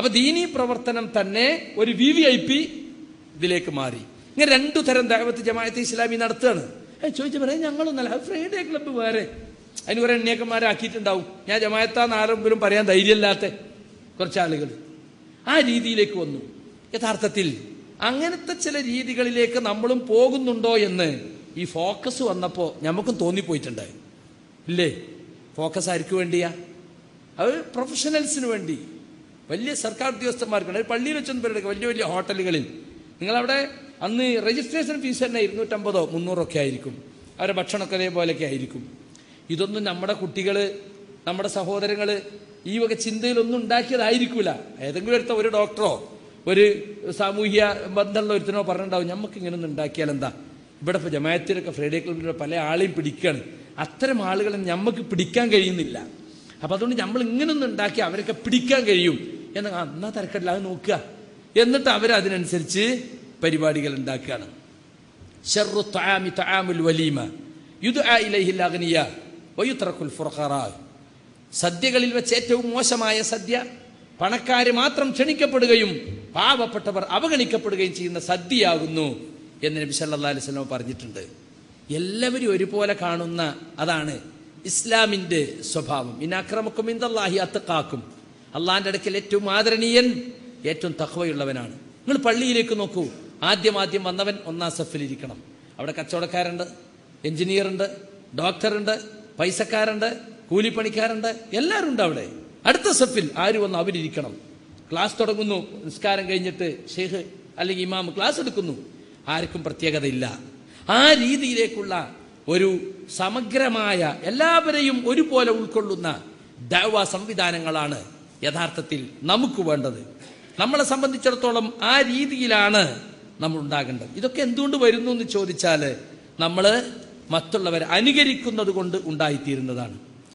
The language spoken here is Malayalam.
അപ്പൊ ദീനീ പ്രവർത്തനം തന്നെ ഒരു വി വി ഐ പി ഇതിലേക്ക് മാറി. ഇങ്ങനെ രണ്ടു തരം ദൈവത്ത് ജമാഅത്ത് ഇസ്ലാമി നടത്തുകയാണ്. ചോദിച്ചു പറയാം ഞങ്ങളൊന്നല്ല ഫ്രൈഡേ ക്ലബ്ബ് വേറെ. അതിന് കുറെ എണ്ണിയക്കന്മാരാക്കിയിട്ടുണ്ടാവും. ഞാൻ ജമായത്താന്ന് ആരെങ്കിലും പറയാൻ ധൈര്യമില്ലാത്ത കുറച്ച് ആളുകൾ ആ രീതിയിലേക്ക് വന്നു. യഥാർത്ഥത്തിൽ അങ്ങനത്തെ ചില രീതികളിലേക്ക് നമ്മളും പോകുന്നുണ്ടോ എന്ന് ഈ ഫോക്കസ് വന്നപ്പോൾ നമുക്കും തോന്നിപ്പോയിട്ടുണ്ട് ഇല്ലേ? ഫോക്കസ് ആർക്ക് വേണ്ടിയാ? അത് പ്രൊഫഷണൽസിന് വേണ്ടി. വലിയ സർക്കാർ ഉദ്യോഗസ്ഥന്മാർക്കുണ്ട്. പള്ളിയിൽ വെച്ചൊന്നും പേരുടെ വലിയ വലിയ ഹോട്ടലുകളിൽ. നിങ്ങളവിടെ അന്ന് രജിസ്ട്രേഷൻ ഫീസ് തന്നെ ഇരുന്നൂറ്റമ്പതോ മുന്നൂറോ ഒക്കെ ആയിരിക്കും. അവരുടെ ഭക്ഷണമൊക്കെ അതേപോലെയൊക്കെ ആയിരിക്കും. ഇതൊന്നും നമ്മുടെ കുട്ടികൾ നമ്മുടെ സഹോദരങ്ങൾ ഈ വക ചിന്തയിലൊന്നും ഉണ്ടാക്കിയതായിരിക്കില്ല ഏതെങ്കിലും ഒരുത്ത ഒരു ഡോക്ടറോ ഒരു സാമൂഹ്യ ബന്ധമുള്ള ഒരുത്തനോ പറഞ്ഞിട്ടുണ്ടാവും നമുക്ക് ഇങ്ങനെ ഒന്നും ഉണ്ടാക്കിയാൽ എന്താ? ഇവിടെ ഇപ്പോൾ ജമായത്തിലൊക്കെ ഫ്രൈഡേ ക്ലബിലൂടെ പല ആളെയും പിടിക്കുകയാണ് അത്തരം ആളുകളെ നമുക്ക് പിടിക്കാൻ കഴിയുന്നില്ല. അപ്പം അതുകൊണ്ട് നമ്മൾ ഇങ്ങനൊന്നും ഉണ്ടാക്കി അവരൊക്കെ പിടിക്കാൻ കഴിയും. എന്ന് എന്നാ തിരക്കടില്ല അത് നോക്കുക. എന്നിട്ട് അവർ അതിനനുസരിച്ച് പരിപാടികൾ ഉണ്ടാക്കുകയാണ്. തആമി വലീമ. സദ്യകളിൽ വെച്ച് ഏറ്റവും മോശമായ സദ്യ പണക്കാര് മാത്രം ക്ഷണിക്കപ്പെടുകയും പാവപ്പെട്ടവർ അവഗണിക്കപ്പെടുകയും ചെയ്യുന്ന സദ്യയാകുന്നു എന്ന് നബി സല്ലല്ലാഹു അലൈഹി വസല്ലം പറഞ്ഞിട്ടുണ്ട്. എല്ലാവരും ഒരുപോലെ കാണുന്ന അതാണ് ഇസ്ലാമിന്റെ സ്വഭാവം. ഇന്നക്രമക്കും ഇന്ദല്ലാഹി അത്തക്കാക്കും അള്ളാന്റെ അടുക്കൽ ഏറ്റവും ആദരണീയൻ ഏറ്റവും തഹ്വയുള്ളവനാണ് നിങ്ങൾ പള്ളിയിലേക്ക് നോക്കൂ. ആദ്യം ആദ്യം വന്നവൻ ഒന്നാം സഫിലിരിക്കണം അവിടെ കച്ചവടക്കാരുണ്ട് എഞ്ചിനീയറുണ്ട് ഡോക്ടറുണ്ട് പൈസക്കാരുണ്ട് കൂലിപ്പണിക്കാരുണ്ട് എല്ലാവരും ഉണ്ട് അവിടെ. അടുത്ത സഫിൽ ആര് വന്ന് അവരിയ്ക്കണം ക്ലാസ് തുടങ്ങുന്നു നിസ്കാരം കഴിഞ്ഞിട്ട് ഷെയ്ഖ് അല്ലെങ്കിൽ ഇമാം ക്ലാസ് എടുക്കുന്നു. ആർക്കും പ്രത്യേകതയില്ല. ആ രീതിയിലേക്കുള്ള ഒരു സമഗ്രമായ എല്ലാവരെയും ഒരുപോലെ ഉൾക്കൊള്ളുന്ന ദൈവ സംവിധാനങ്ങളാണ് യഥാർത്ഥത്തിൽ നമുക്ക് വേണ്ടത്. നമ്മളെ സംബന്ധിച്ചിടത്തോളം ആ രീതിയിലാണ് നമ്മൾ ഉണ്ടാകേണ്ടത്. ഇതൊക്കെ എന്തുകൊണ്ട് വരുന്നു എന്ന് ചോദിച്ചാൽ നമ്മൾ മറ്റുള്ളവരെ അനുകരിക്കുന്നത് കൊണ്ട് ഉണ്ടായിത്തീരുന്നതാണ്.